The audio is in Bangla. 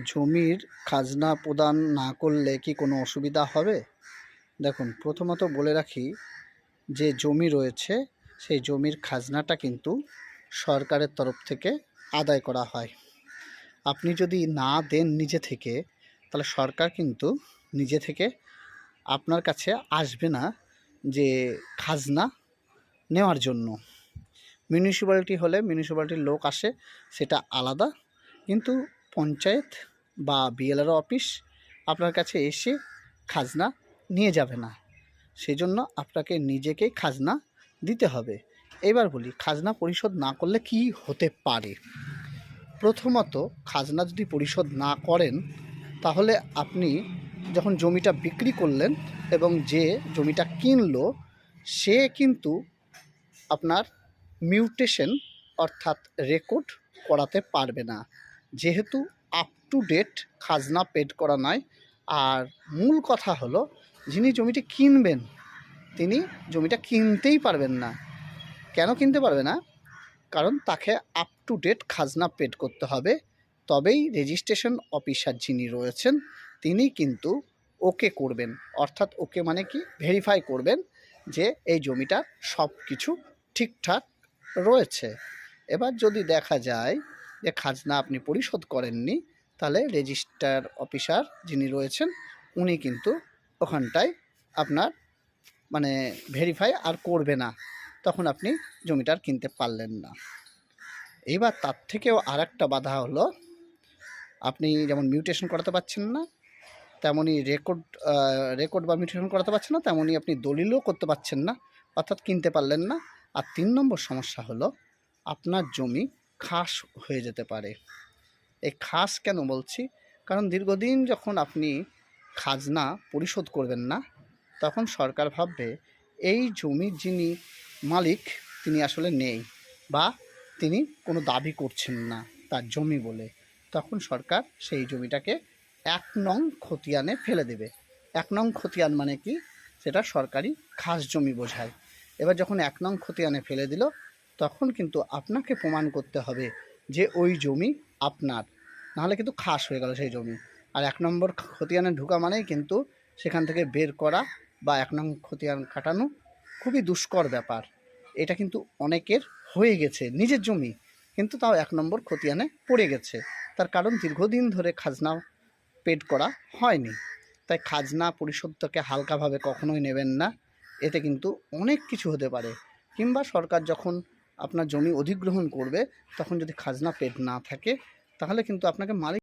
জমির খাজনা প্রদান না করলে কি কোনো অসুবিধা হবে? দেখুন, প্রথমত বলে রাখি যে জমি রয়েছে, সেই জমির খাজনাটা কিন্তু সরকারের তরফ থেকে আদায় করা হয়। আপনি যদি না দেন নিজে থেকে, তাহলে সরকার কিন্তু নিজে থেকে আপনার কাছে আসবে না যে খাজনা নেওয়ার জন্য। মিউনিসিপ্যালিটি হলে মিউনিসিপ্যালিটির লোক আসে, সেটা আলাদা। কিন্তু পঞ্চায়েত বা বিএলআরও অফিস আপনার কাছে এসে খাজনা নিয়ে যাবে না। সেই জন্য আপনাকে নিজেকেই খাজনা দিতে হবে। এবার বলি, খাজনা পরিশোধ না করলে কি হতে পারে? প্রথমত, খাজনা যদি পরিশোধ না করেন, তাহলে আপনি যখন জমিটা বিক্রি করলেন এবং যে জমিটা কিনলো, সে কিন্তু আপনার মিউটেশন অর্থাৎ রেকর্ড করাতে পারবে না। যেহেতু আপ টু ডেট খাজনা পেড করা নয় আর মূল কথা হলো, যিনি জমিটি কিনবেন, তিনি জমিটা কিনতেই পারবেন না। কেন কিনতে পারবে না? কারণ তাকে আপ টু ডেট খাজনা পেড করতে হবে। তবেই রেজিস্ট্রেশন অফিসার যিনি রয়েছেন, তিনি কিন্তু ওকে করবেন। অর্থাৎ ওকে মানে কি? ভেরিফাই করবেন যে এই জমিটার সব কিছু ঠিকঠাক রয়েছে। এবার যদি দেখা যায় যে খাজনা আপনি পরিশোধ করেননি, তাহলে রেজিস্টার অফিসার যিনি রয়েছেন, উনি কিন্তু ওখানটায় আপনার মানে ভেরিফাই আর করবে না। তখন আপনি জমিটার কিনতে পারলেন না। এইবার তার থেকেও আর একটা বাধা হলো, আপনি যেমন মিউটেশন করাতে পারছেন না, তেমনই রেকর্ড রেকর্ড বা মিউটেশন করাতে পারছেন না, তেমনই আপনি দলিলও করতে পারছেন না, অর্থাৎ কিনতে পারলেন না। আর তিন নম্বর সমস্যা হলো, আপনার জমি খাস হয়ে যেতে পারে। এই খাস কেন বলছি? কারণ দীর্ঘদিন যখন আপনি খাজনা পরিশোধ করবেন না, তখন সরকার ভাববে, এই জমির যিনি মালিক, তিনি আসলে নেই বা তিনি কোনো দাবি করছেন না তার জমি বলে। তখন সরকার সেই জমিটাকে এক নং খতিয়ানে ফেলে দেবে। এক নং খতিয়ান মানে কি? সেটা সরকারি খাস জমি বোঝায়। এবার যখন এক নং খতিয়ানে ফেলে দিল তখন কিন্তু আপনাকে প্রমাণ করতে হবে যে ওই জমি আপনার। নাহলে কিন্তু খাস হয়ে গেল সেই জমি। আর এক নম্বর খতিয়ানে ঢুকা মানেই কিন্তু সেখান থেকে বের করা বা এক নম্বর খতিয়ান কাটানো খুবই দুষ্কর ব্যাপার। এটা কিন্তু অনেকের হয়ে গেছে, নিজের জমি। কিন্তু তাও এক নম্বর খতিয়ানে পড়ে গেছে। তার কারণ দীর্ঘদিন ধরে খাজনা পেড করা হয়নি। তাই খাজনা পরিশোধটাকে হালকাভাবে কখনোই নেবেন না। এতে কিন্তু অনেক কিছু হতে পারে। কিংবা সরকার যখন আপনার জমি অধিগ্রহণ করবে তখন যদি খাজনা পেট না থাকে তাহলে কিন্তু আপনাকে মালিক